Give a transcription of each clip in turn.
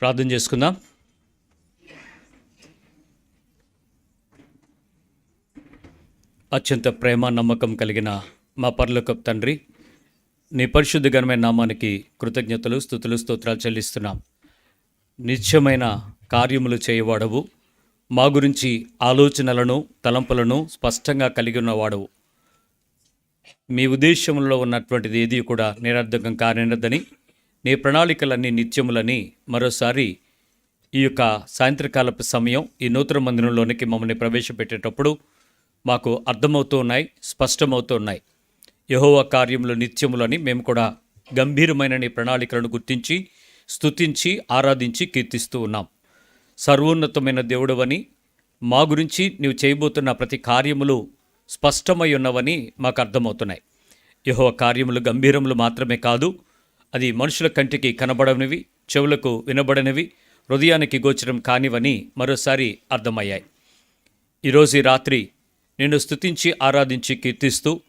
ప్రార్థన చేసుకుందాం. అత్యంత ప్రేమ నమ్మకం కలిగిన మా పర్లోకప్ తండ్రి నీ పరిశుద్ధ ఘనమైన నామానికి కృతజ్ఞతలు స్థుతులు స్తోత్రాలు చెల్లిస్తున్నాం. నిత్యమైన కార్యములు చేయవాడవు. మా గురించి ఆలోచనలను తలంపులను స్పష్టంగా కలిగి ఉన్నవాడవు. మీ ఉద్దేశంలో ఉన్నటువంటిది ఏది కూడా నిరర్ధకం కానినదని నీ ప్రణాళికలన్నీ నిత్యములని మరోసారి ఈ యొక్క సాయంత్రకాలపు సమయం ఈ నూతన మందిరంలోనికి మమ్మల్ని ప్రవేశపెట్టేటప్పుడు మాకు అర్థమవుతూ ఉన్నాయి స్పష్టమవుతూ ఉన్నాయి. యహోవ కార్యములు నిత్యములని మేము కూడా గంభీరమైన నీ ప్రణాళికలను గుర్తించి స్తుతించి ఆరాధించి కీర్తిస్తూ ఉన్నాం. సర్వోన్నతమైన దేవుడవని మా గురించి నీవు చేయబోతున్న ప్రతి కార్యములు స్పష్టమై ఉన్నవని మాకు అర్థమవుతున్నాయి. యహో కార్యములు గంభీరములు మాత్రమే కాదు అది మనుషుల కంటికి కనబడనివి చెవులకు వినబడనివి హృదయానికి గోచరం కానివని మరోసారి అర్థమయ్యాయి. ఈరోజు రాత్రి నిన్ను స్థుతించి ఆరాధించి కీర్తిస్తూ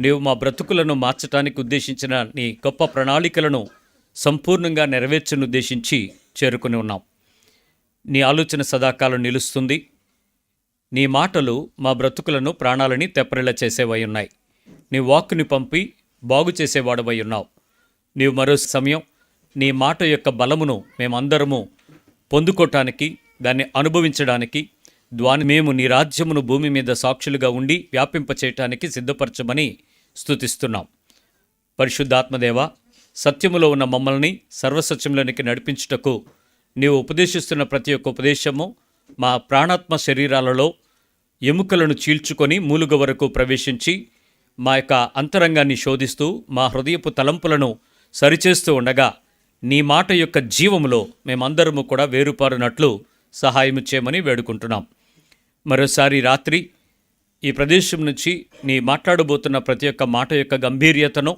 నీవు మా బ్రతుకులను మార్చటానికి ఉద్దేశించిన నీ గొప్ప ప్రణాళికలను సంపూర్ణంగా నెరవేర్చను ఉద్దేశించి చేరుకుని ఉన్నాం. నీ ఆలోచన సదాకాలం నిలుస్తుంది. నీ మాటలు మా బ్రతుకులను ప్రాణాలని తెప్పరిల్ల చేసేవై ఉన్నాయి. నీ వాక్కుని పంపి బాగు చేసేవాడవై ఉన్నావు. నీవు మరో సమయం నీ మాట యొక్క బలమును మేమందరము పొందుకోవటానికి దాన్ని అనుభవించడానికి ద్వాని మేము నీ రాజ్యమును భూమి మీద సాక్షులుగా ఉండి వ్యాపింపచేయటానికి సిద్ధపరచమని స్థుతిస్తున్నాం పరిశుద్ధాత్మదేవ సత్యములో ఉన్న మమ్మల్ని సర్వసత్యంలోనికి నడిపించుటకు నీవు ఉపదేశిస్తున్న ప్రతి ఒక్క ఉపదేశము మా ప్రాణాత్మ శరీరాలలో ఎముకలను చీల్చుకొని మూలుగ వరకు ప్రవేశించి మా యొక్క అంతరంగాన్ని శోధిస్తూ మా హృదయపు తలంపులను సరిచేస్తూ ఉండగా నీ మాట యొక్క జీవములో మేమందరము కూడా వేరుపారునట్లు సహాయం చేయమని వేడుకుంటున్నాం. మరోసారి రాత్రి ఈ ప్రదేశం నుంచి నీ మాట్లాడబోతున్న ప్రతి ఒక్క మాట యొక్క గంభీర్యతను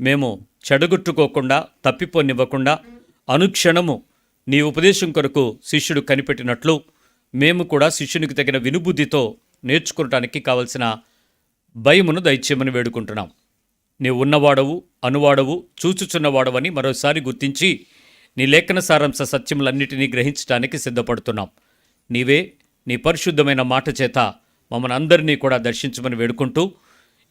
మేము చెడగొట్టుకోకుండా తప్పిపోనివ్వకుండా అనుక్షణము నీ ఉపదేశం కొరకు శిష్యుడు కనిపెట్టినట్లు మేము కూడా శిష్యునికి తగిన వినుబుద్ధితో నేర్చుకోవటానికి కావలసిన భయమును దయచేయమని వేడుకుంటున్నాం. నీవు ఉన్నవాడవు అనువాడవు చూచుచున్నవాడవని మరోసారి గుర్తించి నీ లేఖన సారాంశ సత్యములన్నిటినీ గ్రహించడానికి సిద్ధపడుతున్నాం. నీవే నీ పరిశుద్ధమైన మాట చేత మమ్మల్ని అందరినీ కూడా దర్శించమని వేడుకుంటూ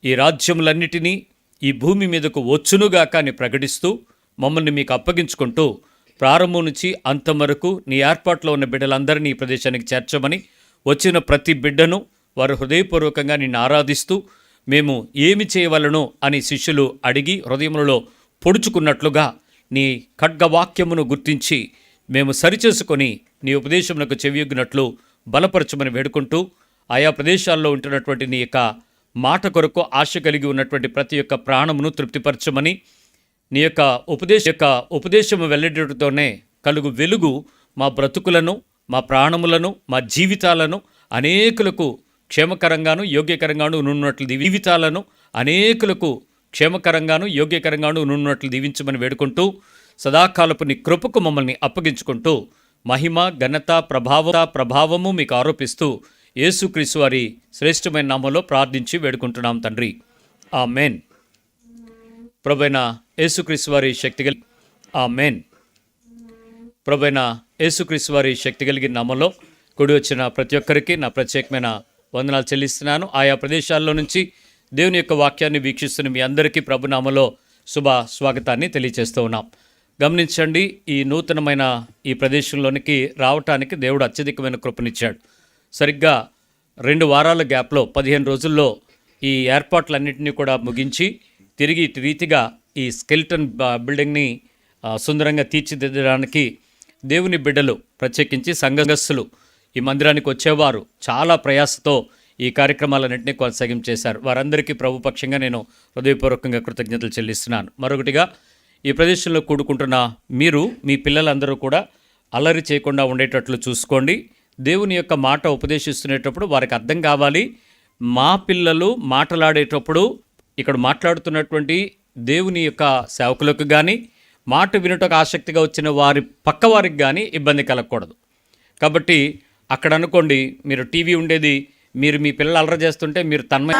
ఈ రాజ్యములన్నిటినీ ఈ భూమి మీదకు వచ్చునుగాక అని ప్రకటిస్తూ మమ్మల్ని మీకు అప్పగించుకుంటూ ప్రారంభం నుంచి అంతం వరకు నీ ఏర్పాట్లో ఉన్న బిడ్డలందరినీ ఈ ప్రదేశానికి చేర్చమని వచ్చిన ప్రతి బిడ్డను వారు హృదయపూర్వకంగా నిన్ను ఆరాధిస్తూ మేము ఏమి చేయవలను అని శిష్యులు అడిగి హృదయములలో పొడుచుకున్నట్లుగా నీ ఖడ్గవాక్యమును గుర్తించి మేము సరిచేసుకొని నీ ఉపదేశమునకు చెవియొగ్గినట్లు బలపరచమని వేడుకుంటూ ఆయా ప్రదేశాల్లో ఉంటున్నటువంటి నీ యొక్క మాట కొరకు ఆశ కలిగి ఉన్నటువంటి ప్రతి ఒక్క ప్రాణమును తృప్తిపరచమని నీ యొక్క ఉపదేశ యొక్క ఉపదేశము వెల్లడితోనే కలుగు వెలుగు మా బ్రతుకులను మా ప్రాణములను మా జీవితాలను అనేకులకు క్షేమకరంగాను యోగ్యకరంగాను నున్నట్లు జీవితాలను అనేకులకు క్షేమకరంగాను యోగ్యకరంగాను నున్నట్లు దీవించమని వేడుకుంటూ సదాకాలపు నీ కృపకు మమ్మల్ని అప్పగించుకుంటూ మహిమ ఘనత ప్రభావ ప్రభావము మీకు ఆరోపిస్తూ యేసుక్రీస్తు వారి శ్రేష్టమైన నామంలో ప్రార్థించి వేడుకుంటున్నాం తండ్రి. ఆ మేన్ ప్రభైన యేసుక్రీస్తు వారి శక్తి కలిగి ఆ మేన్ ప్రభైన యేసుక్రీస్తు వారి శక్తి కలిగిన నామంలో కుడి వచ్చిన ప్రతి ఒక్కరికి నా ప్రత్యేకమైన వందనాలు చెల్లిస్తున్నాను. ఆయా ప్రదేశాల్లో నుంచి దేవుని యొక్క వాక్యాన్ని వీక్షిస్తున్న మీ అందరికీ ప్రభునామలో శుభ స్వాగతాన్ని తెలియజేస్తూ ఉన్నాం. గమనించండి ఈ నూతనమైన ఈ ప్రదేశంలోనికి రావటానికి దేవుడు అత్యధికమైన కృపనిచ్చాడు. సరిగ్గా రెండు వారాల గ్యాప్లో పదిహేను రోజుల్లో ఈ ఏర్పాట్లన్నింటినీ కూడా ముగించి తిరిగి ఇటు రీతిగా ఈ స్కెల్టన్ బిల్డింగ్ని సుందరంగా తీర్చిదిద్దడానికి దేవుని బిడ్డలు ప్రత్యేకించి సంఘస్థులు ఈ మందిరానికి వచ్చేవారు చాలా ప్రయాసతో ఈ కార్యక్రమాలన్నింటినీ కొనసాగింపు చేశారు వారందరికీ ప్రభుపక్షంగా నేను హృదయపూర్వకంగా కృతజ్ఞతలు చెల్లిస్తున్నాను. మరొకటిగా ఈ ప్రదేశంలో కూడుకుంటున్న మీరు మీ పిల్లలందరూ కూడా అల్లరి చేయకుండా ఉండేటట్లు చూసుకోండి. దేవుని యొక్క మాట ఉపదేశిస్తునేటప్పుడు వారికి అర్థం కావాలి. మా పిల్లలు మాట్లాడేటప్పుడు ఇక్కడ మాట్లాడుతున్నటువంటి దేవుని యొక్క సేవకులకు కానీ మాట వినటకు ఆసక్తిగా వచ్చిన వారి పక్కవారికి కానీ ఇబ్బంది కలగకూడదు. కాబట్టి అక్కడ అనుకోండి మీరు టీవీ ఉండేది మీరు మీ పిల్లలు అలర చేస్తుంటే మీరు తన్మయ